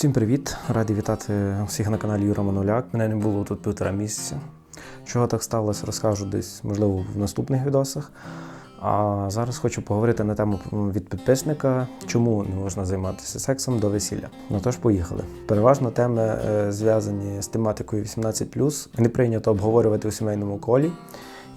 Всім привіт! Радий вітати всіх на каналі Юра Мануляк. Мене не було тут півтора місяця. Чого так сталося, розкажу десь, можливо, в наступних відосах. А зараз хочу поговорити на тему від підписника, чому не можна займатися сексом до весілля. Ну тож поїхали. Переважно теми е, зв'язані з тематикою 18+, не прийнято обговорювати у сімейному колі.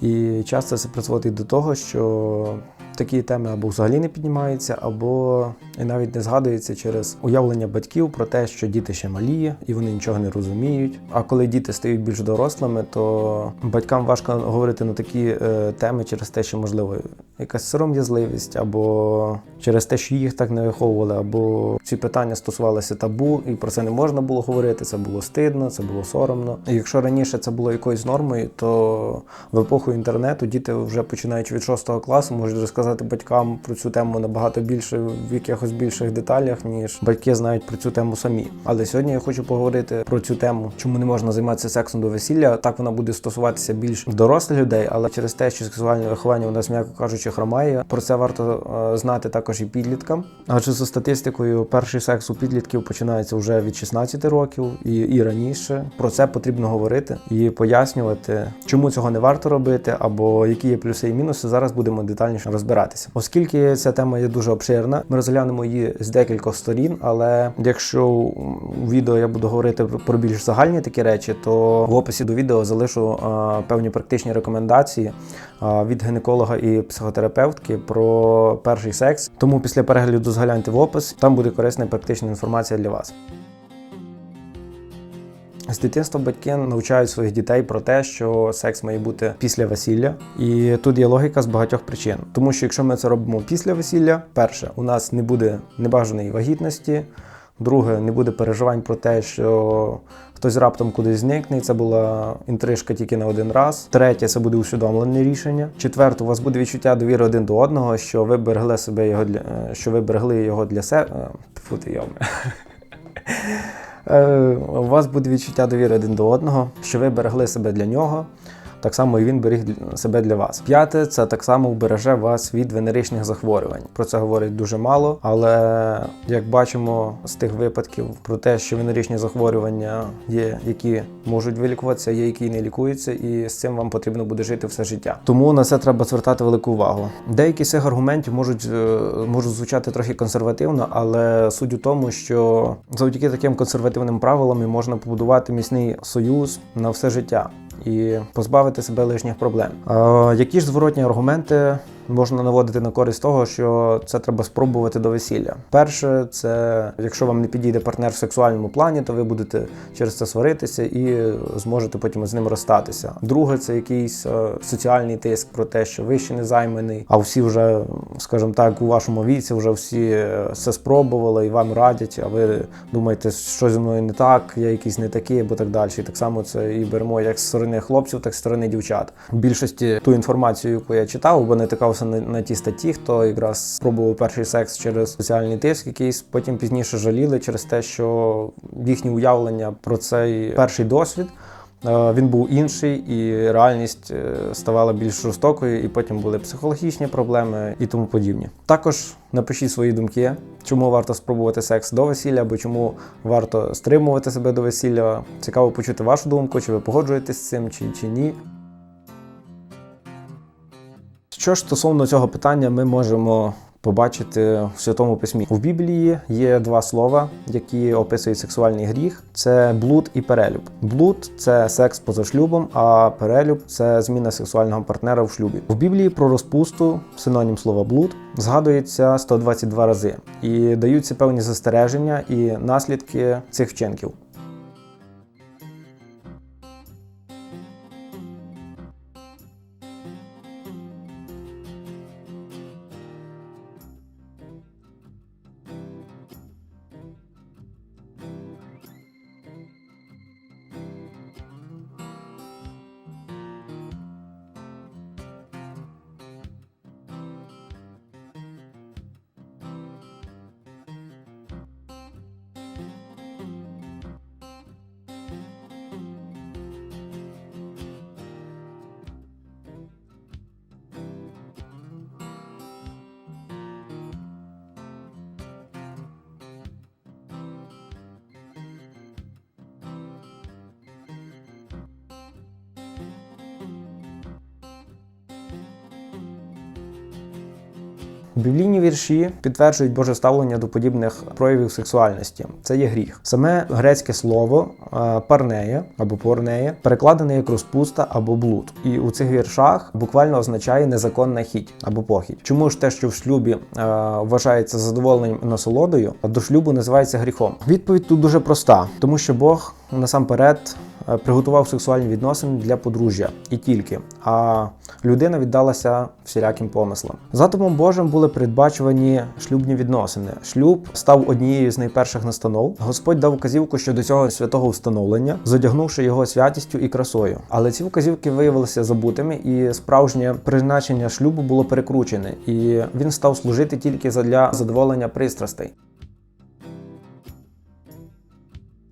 І часто це призводить до того, що такі теми або взагалі не піднімаються, або і навіть не згадуються через уявлення батьків про те, що діти ще малі і вони нічого не розуміють. А коли діти стають більш дорослими, то батькам важко говорити на такі е, теми через те, що можливо якась сором'язливість, або через те, що їх так не виховували, або ці питання стосувалися табу, і про це не можна було говорити. Це було стидно, це було соромно. І якщо раніше це було якоюсь нормою, то в епоху інтернету діти вже починаючи від 6 класу можуть розказати батькам про цю тему набагато більше в якихось більших деталях, ніж батьки знають про цю тему самі. Але сьогодні я хочу поговорити про цю тему, чому не можна займатися сексом до весілля. Так вона буде стосуватися більш дорослих людей, але через те, що сексуальне виховання у нас, м'яко кажучи, хромає. Про це варто е, знати також і підліткам. Адже за статистикою, перший секс у підлітків починається вже від 16 років і, і раніше. Про це потрібно говорити і пояснювати, чому цього не варто робити, або які є плюси і мінуси. Зараз будемо детальніше розбиратися. Оскільки ця тема є дуже обширна, ми розглянемо її з декількох сторін. Але якщо у відео я буду говорити про більш загальні такі речі, то в описі до відео залишу а, певні практичні рекомендації а, від гінеколога і психотерапевтки про перший секс. Тому після перегляду згляньте в опис, там буде корисна і практична інформація для вас. З дитинства батьки навчають своїх дітей про те, що секс має бути після весілля, і тут є логіка з багатьох причин. Тому що якщо ми це робимо після весілля, перше, у нас не буде небажаної вагітності. Друге, не буде переживань про те, що хтось раптом кудись зникне. Це була інтрижка тільки на один раз. Третє, це буде усвідомлене рішення. Четверте, у вас буде відчуття довіри один до одного, що ви берегли себе його для що ви берегли його для себе. Фути йоме. У вас буде відчуття довіри один до одного, що ви берегли себе для нього. Так само і він беріг себе для вас. П'яте, це так само вбереже вас від венеричних захворювань. Про це говорять дуже мало, але як бачимо з тих випадків про те, що венеричні захворювання є, які можуть вилікуватися, є які не лікуються, і з цим вам потрібно буде жити все життя. Тому на це треба звертати велику увагу. Деякі з цих аргументів можуть можуть звучати трохи консервативно, але суть у тому, що завдяки таким консервативним правилам можна побудувати міцний союз на все життя і позбавити себе лишніх проблем. Які ж зворотні аргументи можна наводити на користь того, що це треба спробувати до весілля? Перше, це якщо вам не підійде партнер в сексуальному плані, то ви будете через це сваритися і зможете потім з ним розстатися. Друге, це якийсь е, соціальний тиск про те, що ви ще не займаний, а всі вже, скажімо так, у вашому віці вже всі все спробували і вам радять. А ви думаєте, що зі мною не так, я якийсь не такий, або так далі. І так само це і беремо як з сторони хлопців, так і з сторони дівчат. В більшості ту інформацію, яку я читав, бо не натикався на, на ті статті, хто якраз спробував перший секс через соціальний тиск, якийсь потім пізніше жаліли через те, що їхні уявлення про цей перший досвід. Він був інший, і реальність е, ставала більш жорстокою, і потім були психологічні проблеми і тому подібні. Також напишіть свої думки, чому варто спробувати секс до весілля, або чому варто стримувати себе до весілля. Цікаво почути вашу думку, чи ви погоджуєтесь з цим, чи, чи ні. Що ж стосовно цього питання, ми можемо побачити в святому письмі. В Біблії є два слова, які описують сексуальний гріх: це блуд і перелюб. Блуд це секс поза шлюбом, а перелюб це зміна сексуального партнера в шлюбі. В Біблії про розпусту, синонім слова блуд, згадується 122 рази і даються певні застереження і наслідки цих вчинків. Біблійні вірші підтверджують Боже ставлення до подібних проявів сексуальності. Це є гріх. Саме грецьке слово е, парнея або порнея перекладене як розпуста або блуд. І у цих віршах буквально означає незаконна хіть або похідь. Чому ж те, що в шлюбі е, вважається задоволенням і насолодою, а до шлюбу називається гріхом? Відповідь тут дуже проста, тому що Бог насамперед приготував сексуальні відносини для подружжя і тільки. А людина віддалася всіляким помислам. Задумом Божим були передбачувані шлюбні відносини. Шлюб став однією з найперших настанов. Господь дав вказівку щодо цього святого встановлення, задягнувши його святістю і красою. Але ці вказівки виявилися забутими, і справжнє призначення шлюбу було перекручене, і він став служити тільки задля задоволення пристрастей.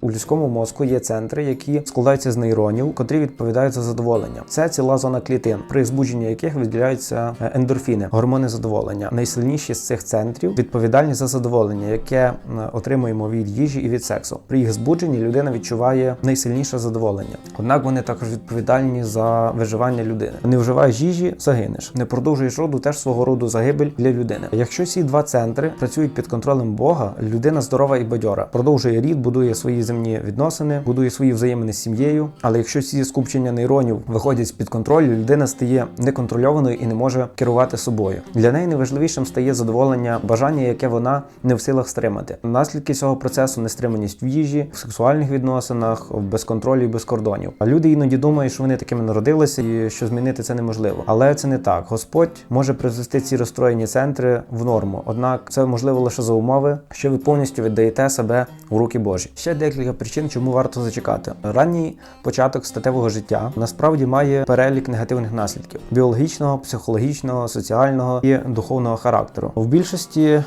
У людському мозку є центри, які складаються з нейронів, котрі відповідають за задоволення. Це ціла зона клітин, при збудженні яких виділяються е, ендорфіни, гормони задоволення. Найсильніші з цих центрів відповідальні за задоволення, яке е, отримуємо від їжі і від сексу. При їх збудженні людина відчуває найсильніше задоволення. Однак вони також відповідальні за виживання людини. Не вживаєш їжі, загинеш. Не продовжуєш роду, теж свого роду загибель для людини. Якщо ці два центри працюють під контролем Бога, людина здорова і бадьора, продовжує рід, будує свої земні відносини, будує свої взаємини з сім'єю. Але якщо ці скупчення нейронів виходять з під контролю, людина стає неконтрольованою і не може керувати собою. Для неї найважливішим стає задоволення бажання, яке вона не в силах стримати. Наслідки цього процесу нестриманість в їжі, в сексуальних відносинах, в безконтролі і без кордонів. А люди іноді думають, що вони такими народилися і що змінити це неможливо. Але це не так. Господь може призвести ці розстроєні центри в норму. Однак це можливо лише за умови, що ви повністю віддаєте себе у руки Божі. Ще декілька причин, чому варто зачекати. Ранній початок статевого життя насправді має перелік негативних наслідків біологічного, психологічного, соціального і духовного характеру. В більшості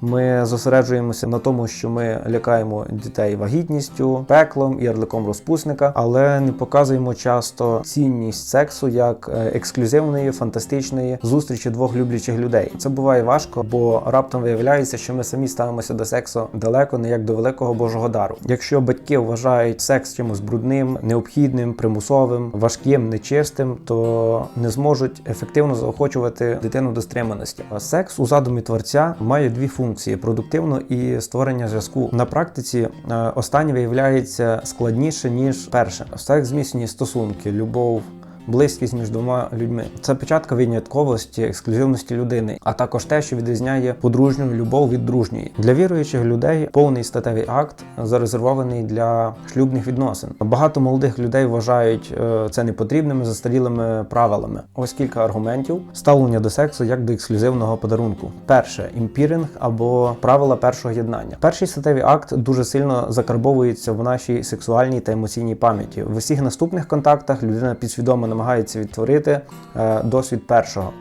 ми зосереджуємося на тому, що ми лякаємо дітей вагітністю, пеклом і ярликом розпусника, але не показуємо часто цінність сексу як е, ексклюзивної, фантастичної зустрічі двох люблячих людей. Це буває важко, бо раптом виявляється, що ми самі ставимося до сексу далеко не як до великого божого дару. Якщо батьки вважають секс чимось брудним, необхідним, примусовим, важким, нечистим, то не зможуть ефективно заохочувати дитину до стриманості. А Секс у задумі творця має дві функції продуктивно і створення зв'язку. На практиці е, останнє виявляється складніше ніж перше. Секс зміцнює стосунки, любов. Близькість між двома людьми це початка винятковості, ексклюзивності людини, а також те, що відрізняє подружню любов від дружньої. Для віруючих людей повний статевий акт зарезервований для шлюбних відносин. Багато молодих людей вважають е, це непотрібними застарілими правилами. Ось кілька аргументів ставлення до сексу як до ексклюзивного подарунку. Перше імпіринг або правила першого єднання. Перший статевий акт дуже сильно закарбовується в нашій сексуальній та емоційній пам'яті. В усіх наступних контактах людина підсвідомо намагається відтворити е, досвід першого.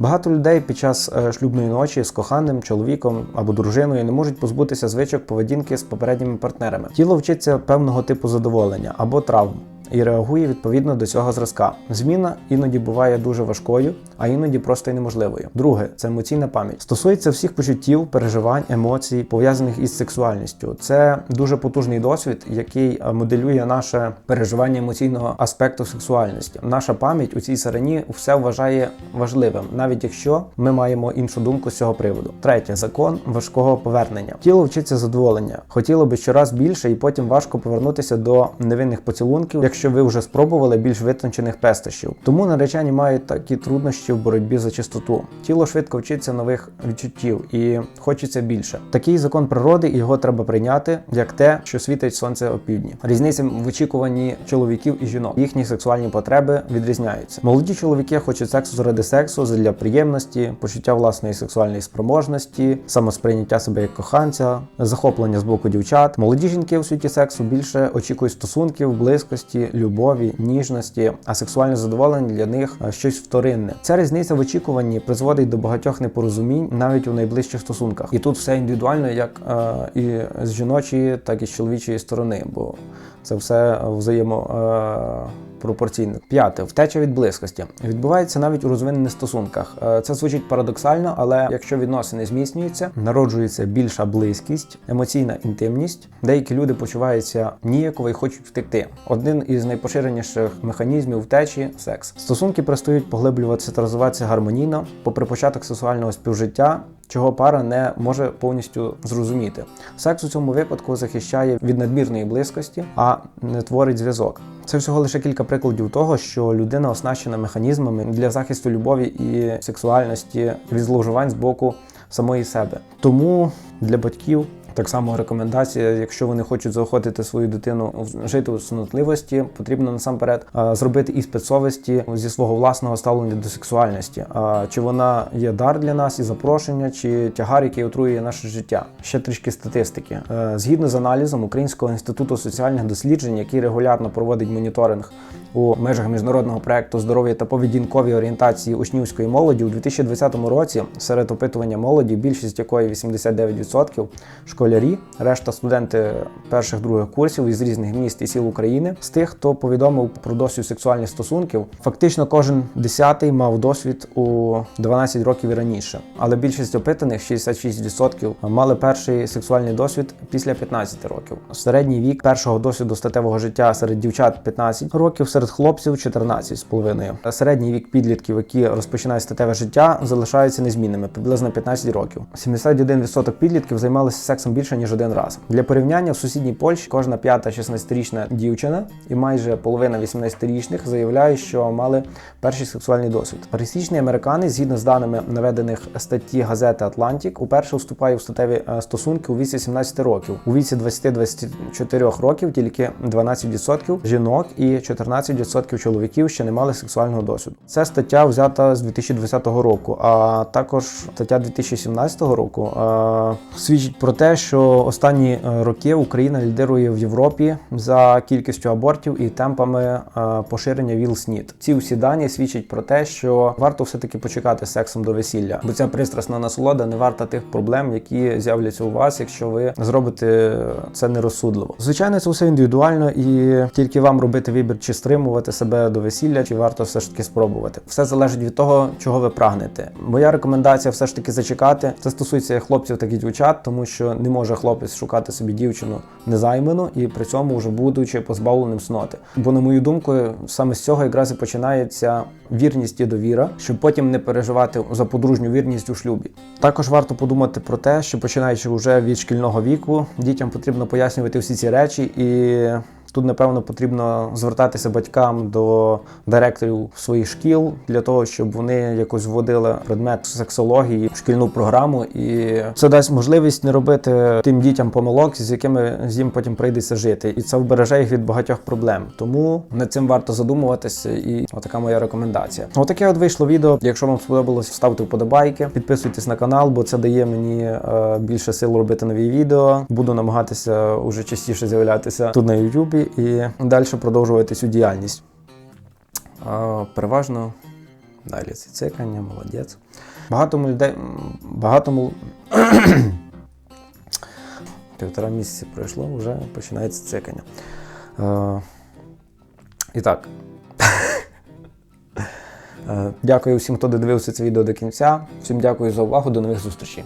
Багато людей під час е, шлюбної ночі з коханим чоловіком або дружиною не можуть позбутися звичок поведінки з попередніми партнерами. Тіло вчиться певного типу задоволення або травм. І реагує відповідно до цього зразка. Зміна іноді буває дуже важкою, а іноді просто й неможливою. Друге це емоційна пам'ять. Стосується всіх почуттів, переживань, емоцій, пов'язаних із сексуальністю. Це дуже потужний досвід, який е, моделює наше переживання емоційного аспекту сексуальності. Наша пам'ять у цій сарані все вважає важливим, навіть якщо ми маємо іншу думку з цього приводу. Третє закон важкого повернення. Тіло вчиться задоволення. Хотіло би щораз більше, і потім важко повернутися до невинних поцілунків, якщо ви вже спробували більш витончених пестощів. Тому наречені мають такі труднощі в боротьбі за чистоту. Тіло швидко вчиться нових відчуттів і хочеться більше. Такий закон природи, і його треба прийняти як те, що світить сонце опівдні. Різниця в очікуванні чоловіків і жінок. Їхні сексуальні потреби відрізняються. Молоді чоловіки хочуть сексу заради сексу, для приємності, почуття власної сексуальної спроможності, самосприйняття себе як коханця, захоплення з боку дівчат. Молоді жінки у світі сексу більше очікують стосунків, близькості, любові, ніжності, а сексуальне задоволення для них е, щось вторинне. Ця різниця в очікуванні призводить до багатьох непорозумінь навіть у найближчих стосунках. І тут все індивідуально, як е, і з жіночої, так і з чоловічої сторони, бо це все взаємо. Е, пропорційно. П'яте втеча від близькості відбувається навіть у розвинених стосунках. Е, Це звучить парадоксально, але якщо відносини зміцнюються, народжується більша близькість, емоційна інтимність. Деякі люди почуваються ніяково і хочуть втекти. Один із найпоширеніших механізмів втечі секс. Стосунки перестають поглиблюватися та розвиватися гармонійно, попри початок сексуального співжиття. Чого пара не може повністю зрозуміти. Секс у цьому випадку захищає від надмірної близькості, а не творить зв'язок. Це всього лише кілька прикладів того, що людина оснащена механізмами для захисту любові і сексуальності від зловживань з боку самої себе. Тому для батьків так само рекомендація, якщо вони хочуть заохотити свою дитину жити у снотливості, потрібно насамперед зробити іспит совісті зі свого власного ставлення до сексуальності. А, Чи вона є дар для нас і запрошення, чи тягар, який отруює наше життя? Ще трішки статистики. Е, Згідно з аналізом Українського інституту соціальних досліджень, який регулярно проводить моніторинг у межах міжнародного проекту здоров'я та поведінкові орієнтації учнівської молоді у 2020 році серед опитування молоді, більшість якої 89% школярі, решта студенти перших других курсів із різних міст і сіл України. З тих, хто повідомив про досвід сексуальних стосунків, фактично кожен десятий мав досвід у 12 років і раніше. Але більшість опитаних 66% мали перший сексуальний досвід після 15 років. Середній вік першого досвіду статевого життя серед дівчат 15 років, серед хлопців 14,5. Середній вік підлітків, які розпочинають статеве життя, залишаються незмінними приблизно 15 років. 71% підлітків займалися сексом більше ніж один раз. Для порівняння в сусідній Польщі кожна п'ята 16-річна дівчина і майже половина 18-річних заявляє, що мали перший сексуальний досвід. Пересічний американець, згідно з даними наведених статті газети Атлантік, уперше вступає в статеві е, стосунки у віці 17 років. У віці 20-24 років тільки 12% жінок і 14% чоловіків ще не мали сексуального досвіду. Це стаття взята з 2020 року, а також стаття 2017 року е, свідчить про те, що останні е, роки Україна лідирує в Європі за кількістю абортів і темпами е, поширення ВІЛ-СНІД. Ці всі дані свідчать про те, що варто все-таки почекати з сексом до весілля, бо ця пристрасна насолода не варта тих проблем, які з'являться у вас, якщо ви зробите це нерозсудливо. Звичайно, це все індивідуально, і тільки вам робити вибір, чи стримувати себе до весілля, чи варто все ж таки спробувати. Все залежить від того, чого ви прагнете. Моя рекомендація все ж таки зачекати. Це стосується хлопців, так і дівчат, тому що не може хлопець шукати собі дівчину незайману і при цьому вже будучи позбавленим сноти. Бо, на мою думку, саме з цього якраз і починається вірність і довіра, щоб потім не переживати за подружню вірність у шлюбі. Також варто подумати про те, що починаючи вже від шкільного віку, дітям потрібно пояснювати всі ці речі і. Тут, напевно, потрібно звертатися батькам до директорів своїх шкіл для того, щоб вони якось вводили предмет сексології в шкільну програму, і це дасть можливість не робити тим дітям помилок, з якими їм потім прийдеться жити, і це вбереже їх від багатьох проблем. Тому над цим варто задумуватися, і отака моя рекомендація. Отаке от вийшло відео. Якщо вам сподобалось, ставте вподобайки, підписуйтесь на канал, бо це дає мені е, більше сил робити нові відео. Буду намагатися уже частіше з'являтися тут на Ютубі і далі продовжувати цю діяльність. А, переважно далі це цикання, молодець. Багато людей. Багато мол... Півтора місяці пройшло, вже починається цикання. Е, і так. Дякую всім, хто додивився це відео до кінця. Всім дякую за увагу. До нових зустрічей.